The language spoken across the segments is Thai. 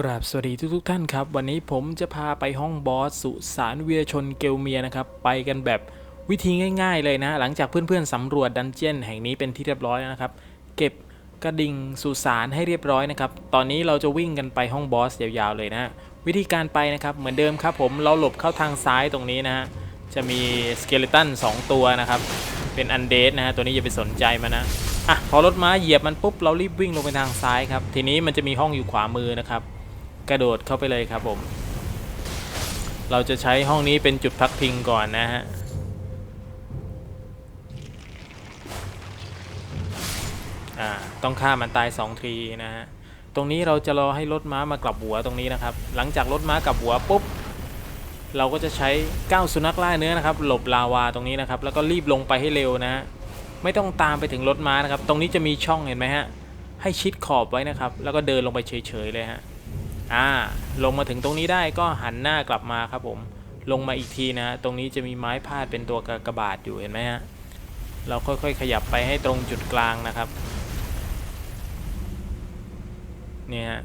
กราบสวัสดีทุกทท่านครับ วันนี้ผมจะพาไปห้องบอสสุสานเวีรชนเกลเมียนะครับ ไปกันแบบวิธีง่าย ๆเลยนะ หลังจากเพื่อนๆสำรวจดันเจียนแห่งนี้เป็นที่เรียบร้อยแล้วนะครับ เก็บกระดิ่งสุสานให้เรียบร้อยนะครับ ตอนนี้เราจะวิ่งกันไปห้องบอสยาวๆเลยนะวิธีการไปนะครับเหมือนเดิมครับ ผมเราหลบเข้าทางซ้ายตรงนี้นะฮะจะมีสเกเลตัน2ตัวนะครับเป็นอันเดสนะฮะตัวนี้อย่าไปสนใจมันนะอะพอรถม้าเหยียบมันปุ๊บเรารีบวิ่งลงไปทางซ้ายครับทีนี้มันจะมีห้องอยู่ขวามือนะครับ กระโดดเข้าไปเลยครับผม เราจะใช้ห้องนี้เป็นจุดพักพิงก่อนนะฮะต้องฆ่ามันตาย2ทีนะฮะ ตรงนี้เราจะรอให้รถม้ามากลับหัวตรงนี้นะครับ หลังจากรถม้ากลับหัวปุ๊บ เราก็จะใช้ก้าวสุนัขล่าเนื้อนะครับ หลบลาวาตรงนี้นะครับ แล้วก็รีบลงไปให้เร็วนะฮะ ไม่ต้องตามไปถึงรถม้านะครับ ตรงนี้จะมีช่องเห็นไหมฮะ ให้ชิดขอบไว้นะครับ แล้วก็เดินลงไปเฉยๆเลยฮะ อ่าลงมาถึงตรงนี้ได้ก็หันหน้ากลับมาครับผมลงมาอีกทีนะตรงนี้จะมีไม้พาดเป็นตัวกระบาดอยู่เห็นไหมฮะเราค่อยๆขยับไปให้ตรงจุดกลางนะครับเนี่ยฮะ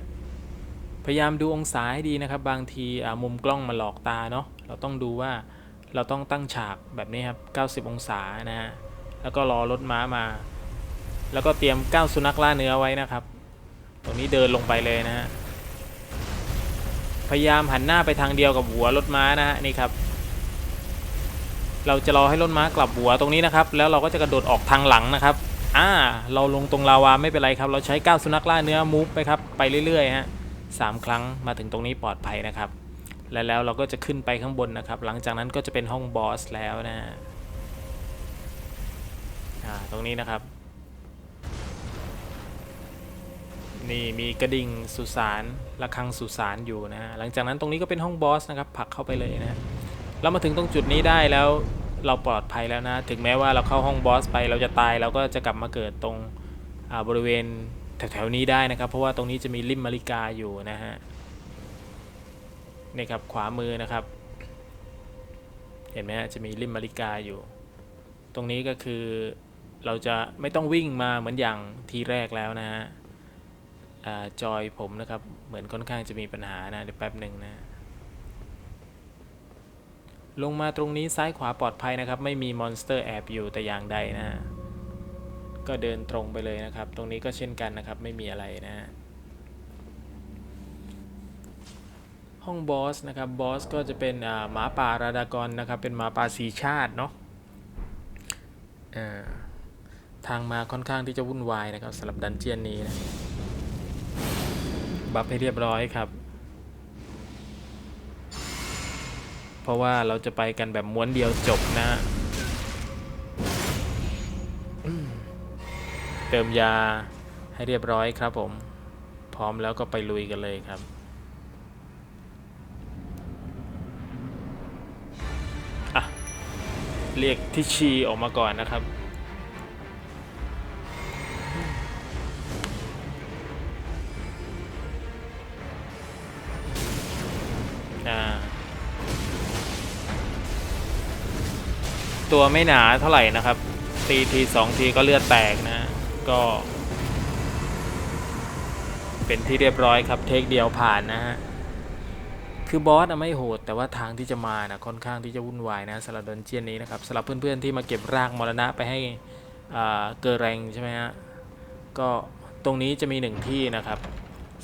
พยายามดูองศาให้ดีนะครับ บางทีมุมกล้องมาหลอกตาเนาะเราต้องดูว่าเราต้องตั้งฉากแบบนี้ครับ 90 องศานะฮะแล้วก็รอรถม้ามา แล้วก็เตรียมก้าวสุนัขล่าเนื้อไว้นะครับ ตรงนี้เดินลงไปเลยนะฮะ พยายามหันหน้าไปทางเดียวกับหัวรถม้านะฮะนี่ครับ เราจะรอให้รถม้ากลับหัวตรงนี้นะครับ แล้วเราก็จะกระโดดออกทางหลังนะครับอ่าเราลงตรงลาวาไม่เป็นไรครับ เราใช้ก้าวสุนัขล่าเนื้อมูฟไปครับไปเรื่อยๆฮะสามครั้งมาถึงตรงนี้ปลอดภัยนะครับ และแล้วเราก็จะขึ้นไปข้างบนนะครับ หลังจากนั้นก็จะเป็นห้องบอสแล้วนะฮะอ่าตรงนี้นะครับ นี่มีกระดิ่งสุสานระฆังสุสานอยู่นะฮะหลังจากนั้นตรงนี้ก็เป็นห้องบอสนะครับผลักเข้าไปเลยนะเรามาถึงตรงจุดนี้ได้แล้วเราปลอดภัยแล้วนะ ถึงแม้ว่าเราเข้าห้องบอสไปเราจะตายเราก็จะกลับมาเกิดตรงบริเวณแถวๆนี้ได้นะครับ เพราะว่าตรงนี้จะมีริมมาริกาอยู่นะฮะนี่ครับขวามือนะครับ เห็นไหมฮะจะมีริมมาริกาอยู่ ตรงนี้ก็คือเราจะไม่ต้องวิ่งมาเหมือนอย่างทีแรกแล้วนะฮะ จอยผมนะครับ เหมือนค่อนข้างจะมีปัญหานะ เดี๋ยวแป๊บหนึ่งนะ ลงมาตรงนี้ซ้ายขวาปลอดภัยนะครับ ไม่มีมอนสเตอร์แอบอยู่แต่อย่างใดนะ ก็เดินตรงไปเลยนะครับ ตรงนี้ก็เช่นกันนะครับ ไม่มีอะไรนะ ห้องบอสนะครับ บอสก็จะเป็นอ่าหมาป่าราดากอนนะครับ เป็นหมาป่าสีชาติเนาะอ่าทางมาค่อนข้างที่จะวุ่นวายนะครับสำหรับดันเจียนนี้นะ บัฟให้เรียบร้อยครับ เพราะว่าเราจะไปกันแบบม้วนเดียวจบนะ เติมยาให้เรียบร้อยครับผม พร้อมแล้วก็ไปลุยกันเลยครับอะเรียกทิชีออกมาก่อนนะครับ ตัวไม่หนาเท่าไหร่นะครับตีทีสองทีก็เลือดแตกนะ ก็ เป็นที่เรียบร้อยครับเทคเดียวผ่านนะฮะคือบอสไม่โหด แต่ว่าทางที่จะมานะค่อนข้างที่จะวุ่นวายนะสำหรับดนเจียนนี้นะครับสำหรับเพื่อนๆที่มาเก็บรากมรณะไปให้เกอแรงใช่ไหมฮะก็ตรงนี้จะมีหนึ่งที่นะครับ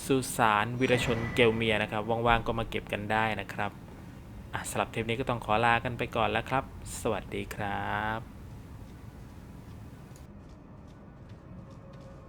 สุสานวิรชนเกลเมียนะครับว่างๆก็มาเก็บกันได้นะครับ สำหรับเทปนี้ก็ต้องขอลากันไปก่อนแล้วครับ สวัสดีครับ